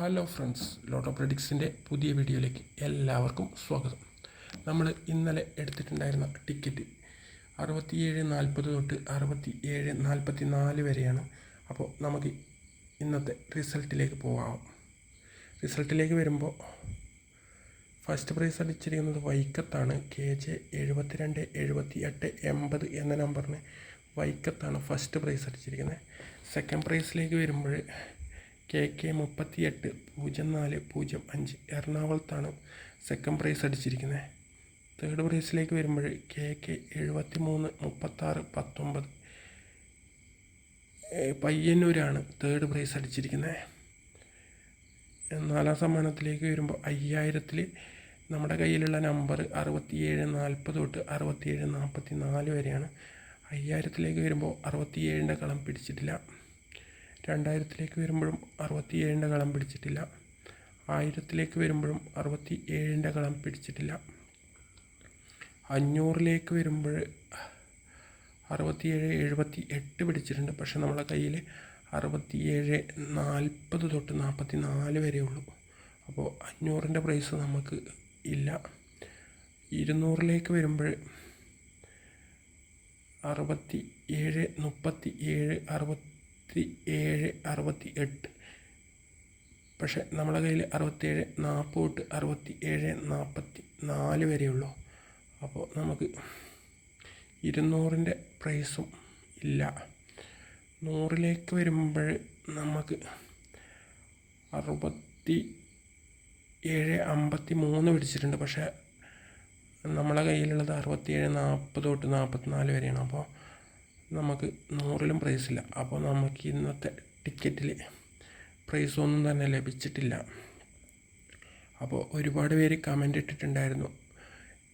Hello friends lotto പ്രഡിക്സിന്റെ പുതിയ വീഡിയോയിലേക്ക് എല്ലാവർക്കും സ്വാഗതം. നമ്മൾ ഇന്നലെ എടുത്തിട്ടുണ്ടായിരുന്ന ടിക്കറ്റ് അറുപത്തിയേഴ് നാൽപ്പത് തൊട്ട് അറുപത്തി ഏഴ് നാൽപ്പത്തി നാല് വരെയാണ്. അപ്പോൾ നമുക്ക് ഇന്നത്തെ റിസൾട്ടിലേക്ക് പോകാം റിസൾട്ടിലേക്ക് വരുമ്പോൾ ഫസ്റ്റ് പ്രൈസ് അടിച്ചിരിക്കുന്നത് വൈക്കത്താണ്. കെ ജെ എഴുപത്തിരണ്ട് എഴുപത്തി എട്ട് എൺപത് എന്ന നമ്പറിന് വൈക്കത്താണ് ഫസ്റ്റ് പ്രൈസ് അടിച്ചിരിക്കുന്നത്. സെക്കൻഡ് പ്രൈസിലേക്ക് വരുമ്പോൾ കെ കെ മുപ്പത്തിയെട്ട് പൂജ്യം നാല് പൂജ്യം അഞ്ച് എറണാകുളത്താണ് സെക്കൻഡ് പ്രൈസ് അടിച്ചിരിക്കുന്നത് തേർഡ് പ്രൈസിലേക്ക് വരുമ്പോൾ കെ കെ എഴുപത്തി മൂന്ന് മുപ്പത്താറ് പത്തൊമ്പത് പയ്യന്നൂരാണ് തേർഡ് പ്രൈസ് അടിച്ചിരിക്കുന്നത് നാലാം സമ്മാനത്തിലേക്ക് വരുമ്പോൾ അയ്യായിരത്തിൽ നമ്മുടെ കയ്യിലുള്ള നമ്പർ അറുപത്തിയേഴ് നാൽപ്പത് തൊട്ട് അറുപത്തിയേഴ് നാൽപ്പത്തി നാല് വരെയാണ്. അയ്യായിരത്തിലേക്ക് വരുമ്പോൾ അറുപത്തിയേഴിന്റെ കളം പിടിച്ചിട്ടില്ല. രണ്ടായിരത്തിലേക്ക് വരുമ്പോഴും അറുപത്തി ഏഴിന്റെ കളം പിടിച്ചിട്ടില്ല. ആയിരത്തിലേക്ക് വരുമ്പോഴും അറുപത്തി ഏഴിന്റെ കളം പിടിച്ചിട്ടില്ല. അഞ്ഞൂറിലേക്ക് വരുമ്പോൾ അറുപത്തിയേഴ് എഴുപത്തി എട്ട് പിടിച്ചിട്ടുണ്ട്. പക്ഷേ നമ്മളെ കയ്യിൽ അറുപത്തിയേഴ് നാൽപ്പത് തൊട്ട് നാൽപ്പത്തി നാല് വരെ ഉള്ളൂ. അപ്പോൾ അഞ്ഞൂറിന്റെ പ്രൈസ് നമുക്ക് ഇല്ല. ഇരുന്നൂറിലേക്ക് വരുമ്പോൾ അറുപത്തി ഏഴ് മുപ്പത്തി ഏഴ് അറുപത്തി ഏഴ് അറുപത്തി എട്ട് പക്ഷെ നമ്മളെ കയ്യിൽ അറുപത്തേഴ് നാൽപ്പത് തൊട്ട് അറുപത്തി ഏഴ് നാൽപ്പത്തി നാല് വരെയുള്ളൂ. അപ്പോൾ നമുക്ക് ഇരുന്നൂറിന്റെ പ്രൈസും ഇല്ല. നൂറിലേക്ക് വരുമ്പോൾ നമുക്ക് അറുപത്തി ഏഴ് അമ്പത്തി മൂന്ന് പിടിച്ചിട്ടുണ്ട്. പക്ഷേ നമ്മളെ കയ്യിലുള്ളത് അറുപത്തിയേഴ് നാൽപ്പത് തൊട്ട് നാൽപ്പത്തിനാല് വരെയാണ്. അപ്പോൾ നമുക്ക് നൂറിലും പ്രൈസില്ല അപ്പോൾ നമുക്ക് ഇന്നത്തെ ടിക്കറ്റിൽ പ്രൈസൊന്നും തന്നെ ലഭിച്ചിട്ടില്ല. അപ്പോൾ ഒരുപാട് പേര് കമന്റ് ഇട്ടിട്ടുണ്ടായിരുന്നു.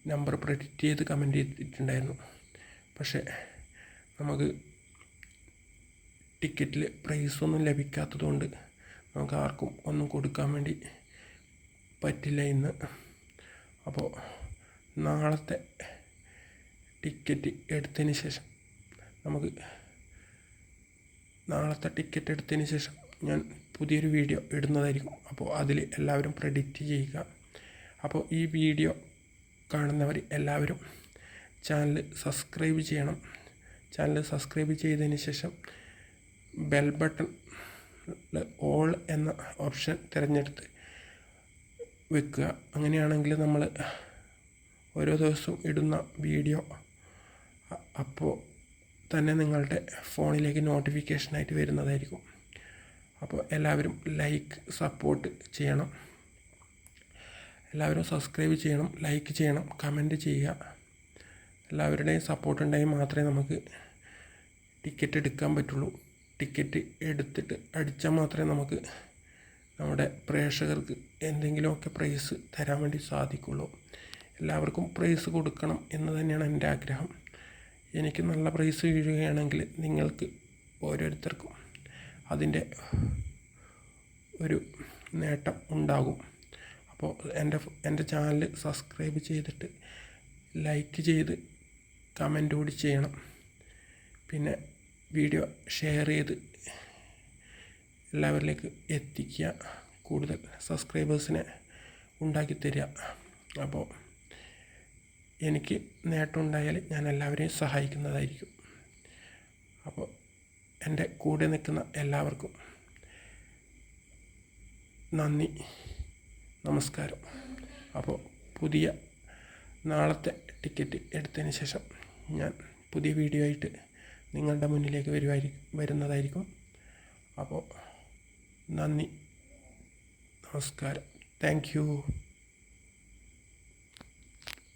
നമ്പർ പ്രെഡിക്റ്റ് ചെയ്ത് കമന്റ് ചെയ്തിട്ടുണ്ടായിരുന്നു. പക്ഷേ നമുക്ക് ടിക്കറ്റിൽ പ്രൈസൊന്നും ലഭിക്കാത്തതുകൊണ്ട് നമുക്ക് ആർക്കും ഒന്നും കൊടുക്കാൻ വേണ്ടി പറ്റില്ല ഇന്ന്. അപ്പോൾ നാളത്തെ ടിക്കറ്റ് എടുത്തതിന് ശേഷം നമുക്ക് നാളത്തെ ടിക്കറ്റ് എടുത്തതിന് ശേഷം ഞാൻ പുതിയൊരു വീഡിയോ ഇടുന്നതായിരിക്കും. അപ്പോൾ അതിൽ എല്ലാവരും പ്രെഡിക്റ്റ് ചെയ്യുക. അപ്പോൾ ഈ വീഡിയോ കാണുന്നവർ എല്ലാവരും ചാനൽ സബ്സ്ക്രൈബ് ചെയ്യണം. ചാനൽ സബ്സ്ക്രൈബ് ചെയ്തതിന് ശേഷം ബെൽ ബട്ടൺ ഓൾ എന്ന ഓപ്ഷൻ തിരഞ്ഞെടുത്ത് വെക്കുക. അങ്ങനെയാണെങ്കിൽ നമ്മൾ ഓരോ ദിവസവും ഇടുന്ന വീഡിയോ അപ്പോൾ തന്നെ നിങ്ങളുടെ ഫോണിലേക്ക് നോട്ടിഫിക്കേഷനായിട്ട് വരുന്നതായിരിക്കും. അപ്പോൾ എല്ലാവരും ലൈക്ക് സപ്പോർട്ട് ചെയ്യണം. എല്ലാവരും സബ്സ്ക്രൈബ് ചെയ്യണം ലൈക്ക് ചെയ്യണം കമന്റ് ചെയ്യുക. എല്ലാവരുടെയും സപ്പോർട്ട് ഉണ്ടെങ്കിൽ മാത്രമേ നമുക്ക് ടിക്കറ്റ് എടുക്കാൻ പറ്റുള്ളൂ. ടിക്കറ്റ് എടുത്തിട്ട് അടിച്ചാൽ മാത്രമേ നമുക്ക് നമ്മുടെ പ്രേക്ഷകർക്ക് എന്തെങ്കിലുമൊക്കെ പ്രൈസ് തരാൻ വേണ്ടി സാധിക്കുള്ളൂ. എല്ലാവർക്കും പ്രൈസ് കൊടുക്കണം എന്ന് തന്നെയാണ് എന്റെ ആഗ്രഹം. എനിക്ക് നല്ല പ്രൈസ് വീഴുകയാണെങ്കിൽ നിങ്ങൾക്ക് ഓരോരുത്തർക്കും അതിന്റെ ഒരു നേട്ടം ഉണ്ടാകും. അപ്പോൾ എന്റെ എന്റെ ചാനൽ സബ്സ്ക്രൈബ് ചെയ്തിട്ട് ലൈക്ക് ചെയ്ത് കമന്റ് കൂടി ചെയ്യണം. പിന്നെ വീഡിയോ ഷെയർ ചെയ്ത് എല്ലാവരിലേക്ക് എത്തിക്കുക. കൂടുതൽ സബ്സ്ക്രൈബേഴ്സിനെ ഉണ്ടാക്കി തരിക. അപ്പോൾ എനിക്ക് നേട്ടമുണ്ടായാൽ ഞാൻ എല്ലാവരെയും സഹായിക്കുന്നതായിരിക്കും. അപ്പോൾ എന്റെ കൂടെ നിൽക്കുന്ന എല്ലാവർക്കും നന്ദി നമസ്കാരം. അപ്പോൾ പുതിയ നാളത്തെ ടിക്കറ്റ് എടുത്തതിന് ശേഷം ഞാൻ പുതിയ വീഡിയോ ആയിട്ട് നിങ്ങളുടെ മുന്നിലേക്ക് വരുമായിരിക്കും വരുന്നതായിരിക്കും. അപ്പോൾ നന്ദി നമസ്കാരം. Thank you.